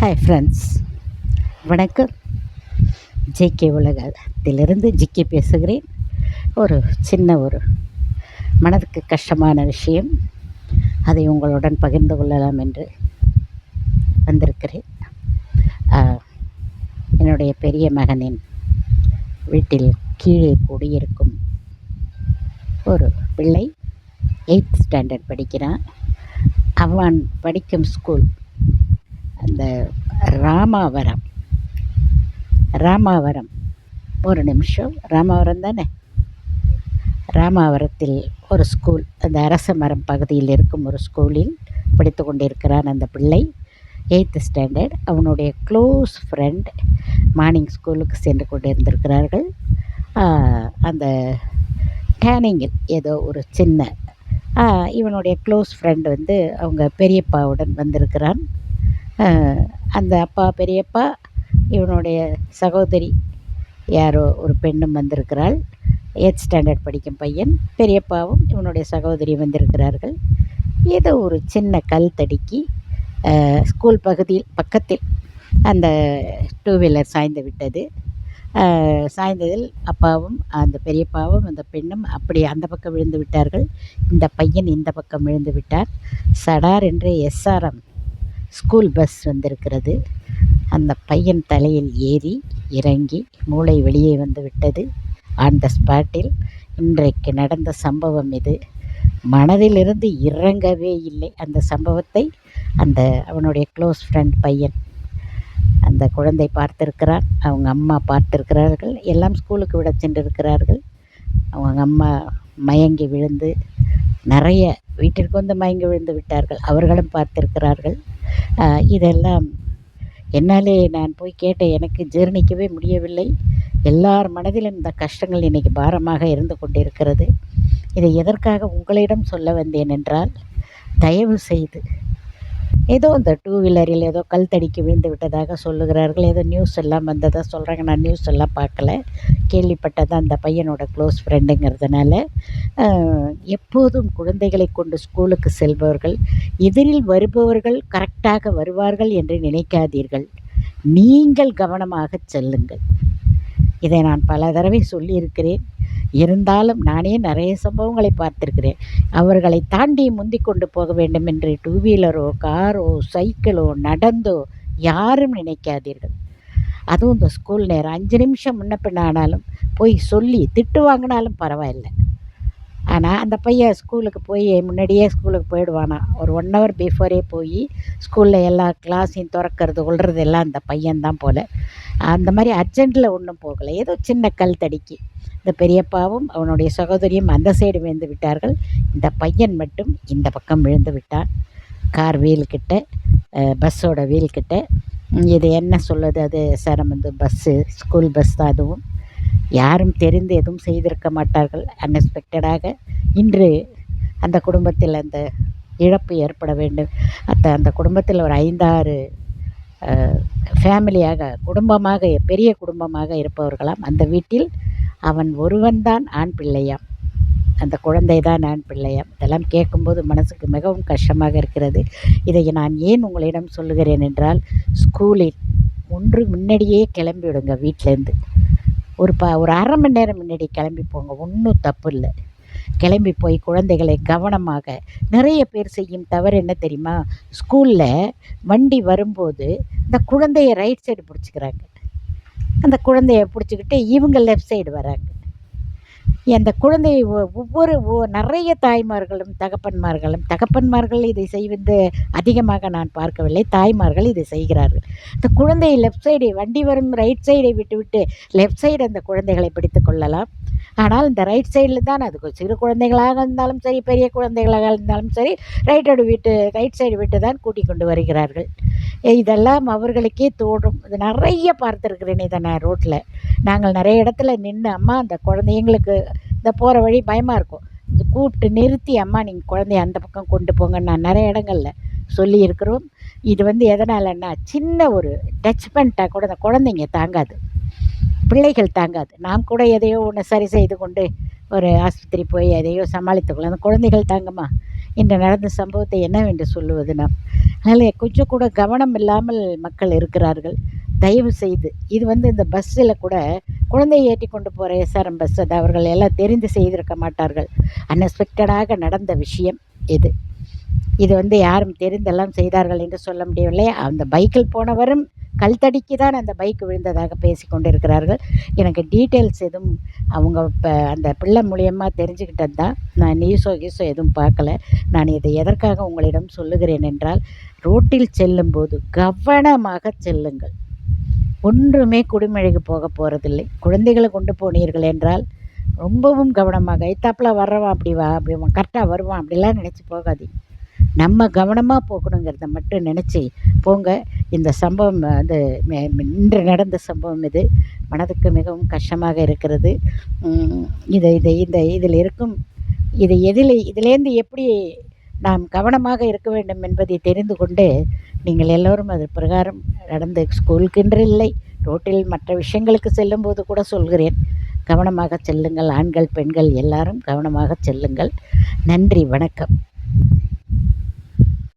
Hi friends வணக்கம். GK உலகத்திலிருந்து GK பேசுகிறேன். ஒரு சின்ன ஒரு மனதுக்கு கஷ்டமான விஷயம். அதை உங்களுடன் பகிர்ந்து கொள்ளலாம் என்று வந்திருக்கிறேன். என்னுடைய பெரிய மகனின் வீட்டில் கீழே கூடியிருக்கும் ஒரு பிள்ளை எயித் ஸ்டாண்டர்ட் படிக்கிறான். அவன் படிக்கும் ஸ்கூல் அந்த ராமாவரம். ராமாவரம். ஒரு நிமிஷம். ராமாவரம் தானே? ராமாவரத்தில் ஒரு ஸ்கூல் அந்த அரச மரம் பகுதியில் இருக்கும் ஒரு ஸ்கூலில் படித்து கொண்டிருக்கிறான் அந்த பிள்ளை. எயித்து ஸ்டாண்டர்ட் அவனுடைய க்ளோஸ் ஃப்ரெண்ட் மார்னிங் ஸ்கூலுக்கு சென்று கொண்டிருந்திருக்கிறார்கள். இருந்திருக்கிறார்கள் அந்த டேனிங்கில் ஏதோ ஒரு சின்ன இவனுடைய க்ளோஸ் ஃப்ரெண்ட் வந்து அவங்க பெரியப்பாவுடன் வந்திருக்கிறான். அந்த அப்பா பெரியப்பா இவனுடைய சகோதரி யாரோ ஒரு பெண்ணும் வந்திருக்கிறாள். எயித் ஸ்டாண்டர்ட் படிக்கும் பையன் பெரியப்பாவும் இவனுடைய சகோதரி வந்திருக்கிறார்கள். ஏதோ ஒரு சின்ன கல் தடுக்கி ஸ்கூல் பகுதியில் பக்கத்தில் அந்த டூ வீலர் சாய்ந்து விட்டது. சாய்ந்ததில் அப்பாவும் அந்த பெரியப்பாவும் அந்த பெண்ணும் அப்படி அந்த பக்கம் விழுந்து விட்டார்கள். இந்த பையன் இந்த பக்கம் விழுந்து விட்டார் சடார் என்று எஸ்ஆர்எம் ஸ்கூல் பஸ் வந்திருக்கிறது. அந்த பையன் தலையில் ஏறி இறங்கி மூளை வெளியே வந்து விட்டது. ஆன் த ஸ்பாட்டில் இன்றைக்கு நடந்த சம்பவம் இது. மனதிலிருந்து இறங்கவே இல்லை அந்த சம்பவத்தை. அந்த அவனுடைய க்ளோஸ் ஃப்ரெண்ட் பையன் அந்த குழந்தை பார்த்திருக்கிறான். அவங்க அம்மா பார்த்திருக்கிறார்கள். எல்லாம் ஸ்கூலுக்கு விட சென்றிருக்கிறார்கள். அவங்க அம்மா மயங்கி விழுந்து நிறைய வீட்டிற்கு வந்து மயங்கி விழுந்து விட்டார்கள். அவர்களும் பார்த்திருக்கிறார்கள். இதெல்லாம் என்னாலே நான் போய் கேட்டேன் எனக்கு ஜீர்ணிக்கவே முடியவில்லை. எல்லார் மனதிலும் இந்த கஷ்டங்கள் இன்றைக்கி பாரமாக இருந்து கொண்டிருக்கிறது. இதை எதற்காக உங்களிடம் சொல்ல வந்தேன் என்றால் தயவு செய்து ஏதோ இந்த டூ வீலரில் ஏதோ கல் தடிக்கு விழுந்து விட்டதாக சொல்லுகிறார்கள் ஏதோ நியூஸ் எல்லாம் வந்ததாக சொல்கிறாங்க நான் நியூஸ் எல்லாம் பார்க்கல. கேள்விப்பட்டது அந்த பையனோட க்ளோஸ் ஃப்ரெண்டுங்கிறதுனால எப்போதும் குழந்தைகளை கொண்டு ஸ்கூலுக்கு செல்பவர்கள் எதிரில் வருபவர்கள் கரெக்டாக வருவார்கள் என்று நினைக்காதீர்கள். நீங்கள் கவனமாக செல்லுங்கள். இதை நான் பல தடவை சொல்லியிருக்கிறேன். இருந்தாலும் நானே நிறைய சம்பவங்களை பார்த்திருக்கிறேன். அவர்களை தாண்டி முந்தி கொண்டு போக வேண்டும் என்று டூ வீலரோ காரோ சைக்கிளோ நடந்தோ யாரும் நினைக்காதீர்கள். அதுவும் இந்த ஸ்கூல் நேரம். அஞ்சு நிமிஷம் முன்ன பின்ன ஆனாலும் போய் சொல்லி திட்டு வாங்கினாலும் பரவாயில்லை. ஆனால் அந்த பையன் ஸ்கூலுக்கு போய் முன்னாடியே ஸ்கூலுக்கு போயிடுவானா. ஒரு ஒன் ஹவர் பிஃபோரே போய் ஸ்கூலில் எல்லா கிளாஸையும் திறக்கிறது கொள்வது எல்லாம் அந்த பையன்தான் போல். அந்த மாதிரி அர்ஜெண்ட்டில் ஒன்றும் போகலை. ஏதோ சின்ன கல் தடிக்கு. இந்த பெரியப்பாவும் அவனுடைய சகோதரியும் அந்த சைடு விழுந்து விட்டார்கள். இந்த பையன் மட்டும் இந்த பக்கம் விழுந்து விட்டான். கார் வீல்கிட்ட பஸ்ஸோட வீல்கிட்ட இது என்ன சொல்லுது? அது சாரம் வந்து பஸ்ஸு ஸ்கூல் பஸ் தான் அதுவும். யாரும் தெரிந்து எதுவும் செய்திருக்க மாட்டார்கள். அன்எக்ஸ்பெக்டடாக இன்று அந்த குடும்பத்தில் அந்த இழப்பு ஏற்பட வேண்டும். அந்த அந்த குடும்பத்தில் ஒரு ஐந்தாறு ஃபேமிலியாக குடும்பமாக பெரிய குடும்பமாக இருப்பவர்களாம் அந்த வீட்டில் அவன் ஒருவன்தான் ஆண் பிள்ளையாம். அந்த குழந்தை தான் நான் பிள்ளையம் இதெல்லாம் கேட்கும்போது மனசுக்கு மிகவும் கஷ்டமாக இருக்கிறது. இதை நான் ஏன் உங்களிடம் சொல்லுகிறேன் என்றால் ஸ்கூலில் ஒன்று முன்னாடியே கிளம்பிவிடுங்க வீட்டிலேருந்து. ஒரு ப ஒரு அரை மணி நேரம் முன்னாடி கிளம்பி போங்க. ஒன்றும் தப்பு இல்லை. கிளம்பி போய் குழந்தைகளை கவனமாக நிறைய பேர் செய்யும் தவறு என்ன தெரியுமா? ஸ்கூலில் வண்டி வரும்போது இந்த குழந்தைய ரைட் சைடு பிடிச்சிக்கிறாங்க. அந்த குழந்தைய பிடிச்சிக்கிட்டு இவங்க லெஃப்ட் சைடு வராங்க. அந்த குழந்தையை ஒ- ஒவ்வொரு நிறைய தாய்மார்களும் தகப்பன்மார்களும் தகப்பன்மார்கள் இதை செய்வது அதிகமாக நான் பார்க்கவில்லை. தாய்மார்கள் இதை செய்கிறார்கள். இந்த குழந்தையை லெஃப்ட் சைடு வண்டி வரும் ரைட் சைடை விட்டுவிட்டு லெஃப்ட் சைடு அந்த குழந்தைகளை பிடித்து கொள்ளலாம். ஆனால் இந்த ரைட் சைடில் தான் அது சிறு குழந்தைகளாக இருந்தாலும் சரி பெரிய குழந்தைகளாக இருந்தாலும் சரி ரைட்டோடு வீட்டு விட்டு ரைட் சைடு விட்டு தான் கூட்டிக் கொண்டு வருகிறார்கள். இதெல்லாம் அவர்களுக்கே தோடும் இது நிறைய பார்த்துருக்குறேன் இதை நான் ரோட்டில் நாங்கள் நிறைய இடத்துல நின்று அம்மா அந்த குழந்தைங்களுக்கு இந்த போகிற வழி பயமாக இருக்கும். இது கூப்பிட்டு நிறுத்தி அம்மா நீங்கள் குழந்தைய அந்த பக்கம் கொண்டு போங்கன்னு நான் நிறைய இடங்களில் சொல்லியிருக்கிறோம். இது வந்து எதனாலன்னா சின்ன ஒரு டச்மெண்ட்டாக கூட அந்த குழந்தைங்க தாங்காது. பிள்ளைகள் தாங்காது. நாம் கூட எதையோ ஒன்று சரி செய்து கொண்டு ஒரு ஆஸ்பத்திரி போய் எதையோ சமாளித்துக்கலாம் அந்த குழந்தைகள் தாங்கம்மா இன்று நடந்த சம்பவத்தை என்னவென்று சொல்லுவது நாம். அதனால் கொஞ்சம் கூட கவனம் இல்லாமல் மக்கள் இருக்கிறார்கள். தயவு செய்து இது வந்து இந்த பஸ்ஸில் கூட குழந்தையை ஏற்றி கொண்டு போகிற எஸ்ஆர்எம் பஸ் அது அவர்கள் எல்லாம் தெரிந்து செய்திருக்க மாட்டார்கள். அன்எக்ஸ்பெக்டடாக நடந்த விஷயம் இது. இது வந்து யாரும் தெரிந்தெல்லாம் செய்தார்கள் என்று சொல்ல முடியவில்லை. அந்த பைக்கில் போனவரும் கல் தடிக்கு தான் அந்த பைக் விழுந்ததாக பேசி கொண்டிருக்கிறார்கள் எனக்கு டீட்டெயில்ஸ் எதுவும் அவங்க இப்போ அந்த பிள்ளை மூலியமாக தெரிஞ்சுக்கிட்டது தான் நான் நியூஸோ கீஸோ எதுவும் பார்க்கல. நான் இதை எதற்காக உங்களிடம் சொல்லுகிறேன் என்றால் ரோட்டில் செல்லும்போது கவனமாக செல்லுங்கள். ஒன்றுமே குடிமழைக்கு போக போகிறதில்லை குழந்தைகளை கொண்டு போனீர்கள் என்றால் ரொம்பவும் கவனமாக ஐத்தாப்பில் வர்றவன் அப்படி வா அப்படி கரெக்டாக வருவான் அப்படிலாம் நினச்சி போகாதீங்க. நம்ம கவனமாக போகணுங்கிறத மட்டும் நினச்சி போங்க. இந்த சம்பவம் வந்து இன்று நடந்த சம்பவம் இது. மனதுக்கு மிகவும் கஷ்டமாக இருக்கிறது. இதை இதை இந்த இதில் இருக்கும் இது எதில் இதிலேருந்து எப்படி நாம் கவனமாக இருக்க வேண்டும் என்பதை தெரிந்து கொண்டு நீங்கள் எல்லோரும் அது பிரகாரம் நடந்து ஸ்கூலுக்கென்று இல்லை ரோட்டில் மற்ற விஷயங்களுக்கு செல்லும்போது கூட சொல்கிறேன். கவனமாக செல்லுங்கள். ஆண்கள் பெண்கள் எல்லாரும் கவனமாக செல்லுங்கள். நன்றி வணக்கம்.